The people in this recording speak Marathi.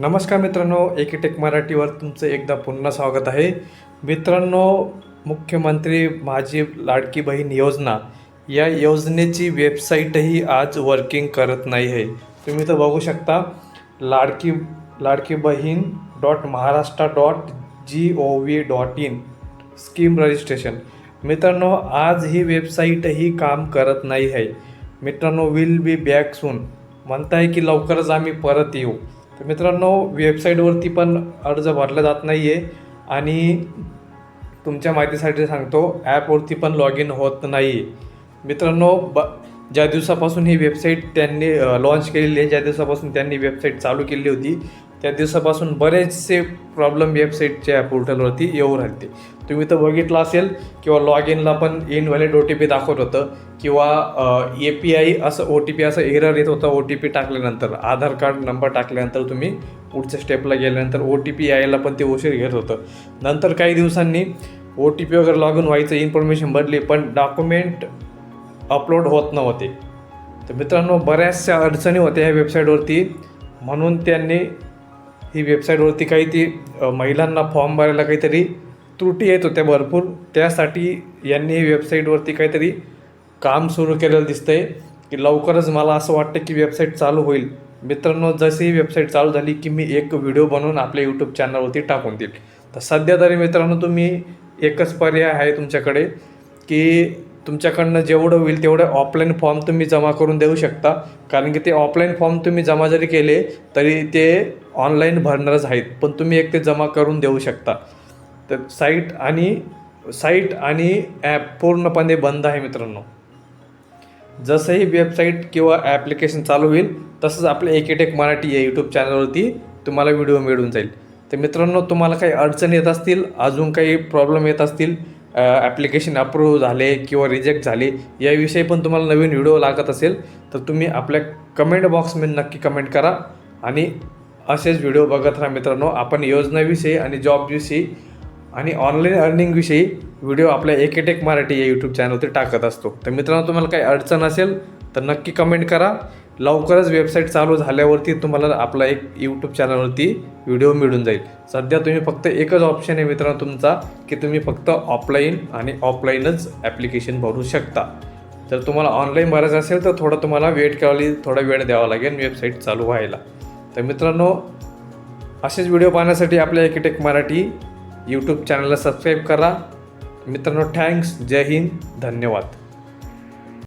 नमस्कार मित्रांनो एकीटेक मराठीवर तुमचं एकदा पुन्हा स्वागत आहे. मित्रांनो मुख्यमंत्री माझी लाडकी बहीण योजना या योजनेची वेबसाईटही आज वर्किंग करत नाही आहे. तुम्ही तर बघू शकता Ladki Ladki Bahin dot Maharashtra dot G O V dot in scheme registration मित्रांनो आज ही वेबसाईटही काम करत नाही आहे. मित्रांनो विल बी बॅक सून म्हणताय की लवकरच आम्ही परत येऊ. तर मित्रांनो वेबसाईटवरती पण अर्ज भरला जात नाही आहे आणि तुमच्या माहितीसाठी सांगतो ॲपवरती पण लॉग इन होत नाही मित्रांनो ब ज्या दिवसापासून ही वेबसाईट त्यांनी लॉन्च केलेली आहे ज्या दिवसापासून त्यांनी वेबसाईट चालू केली होती त्या दिवसापासून बरेचसे प्रॉब्लेम वेबसाईटच्या पोर्टलवरती येऊ राहते तुम्ही तर बघितलं असेल किंवा लॉग इनला पण इनव्हॅलिड ओ टी पी दाखवत होतं किंवा ए पी आय असं ओ टी पी असं एरर येत होतं ओ टी पी टाकल्यानंतर आधार कार्ड नंबर टाकल्यानंतर तुम्ही पुढच्या स्टेपला गेल्यानंतर ओ टी पी यायला पण ते उशीर घेत होतं. नंतर काही दिवसांनी ओ टी पी वगैरे लॉग इन व्हायचं इन्फॉर्मेशन भरली पण डॉक्युमेंट अपलोड होत नव्हते. तर मित्रांनो बऱ्याचशा अडचणी होत्या ह्या वेबसाईटवरती म्हणून त्यांनी ही वेबसाईटवरती काही ती महिलांना फॉर्म भरायला काहीतरी त्रुटी येत होत्या भरपूर. त्यासाठी यांनी ही वेबसाईटवरती काहीतरी काम सुरू केलेलं दिसतंय. की लवकरच मला असं वाटतं की वेबसाईट चालू होईल. मित्रांनो जशी ही वेबसाईट चालू झाली की मी एक व्हिडिओ बनवून आपल्या यूट्यूब चॅनलवरती टाकून देईल. तर सध्या तरी मित्रांनो तुम्ही एकच पर्याय आहे तुमच्याकडे की तुमच्याकडनं जेवढं होईल तेवढं ऑफलाईन फॉर्म तुम्ही जमा करून देऊ शकता. कारण की ते ऑफलाईन फॉर्म तुम्ही जमा जरी केले तरी ते ऑनलाईन भरणारच आहेत. पण तुम्ही एक ते जमा करून देऊ शकता. तर साईट आणि साईट आणि ॲप पूर्णपणे बंद आहे मित्रांनो. जसंही वेबसाईट किंवा ॲप्लिकेशन चालू होईल तसंच आपल्या एकेटेक मराठी या यूट्यूब चॅनलवरती तुम्हाला व्हिडिओ मिळून जाईल. तर मित्रांनो तुम्हाला काही अडचण येत असतील अजून काही प्रॉब्लेम येत असतील ॲप्लिकेशन अप्रूव्ह झाले किंवा रिजेक्ट झाले याविषयी पण तुम्हाला नवीन व्हिडिओ लागत असेल तर तुम्ही आपल्या कमेंट बॉक्समध्ये नक्की कमेंट करा. आणि असेच व्हिडिओ बघत राहा मित्रांनो. आपण योजनेविषयी आणि जॉबविषयी आणि ऑनलाईन अर्निंगविषयी व्हिडिओ आपल्या एकेटेक मराठी या यूट्यूब चॅनलवरती टाकत असतो. तर मित्रांनो तुम्हाला काही अडचण असेल तर नक्की कमेंट करा. लवकरच वेबसाईट चालू झाल्यावरती तुम्हाला आपला एक यूट्यूब चॅनलवरती व्हिडिओ मिळून जाईल. सध्या तुम्ही फक्त एकच ऑप्शन आहे मित्रांनो तुमचा की तुम्ही फक्त ऑफलाईन आणि ऑफलाईनच ॲप्लिकेशन भरू शकता. जर तुम्हाला ऑनलाईन भरायचं असेल तर थोडं तुम्हाला वेट करावी थोडा वेळ द्यावा लागेल वेबसाईट चालू व्हायला. तर मित्रांनो असेच व्हिडिओ पाहण्यासाठी आपल्या एकेटेक मराठी यूट्यूब चॅनलला सबस्क्राईब करा. मित्रांनो थँक्स जय हिंद. धन्यवाद.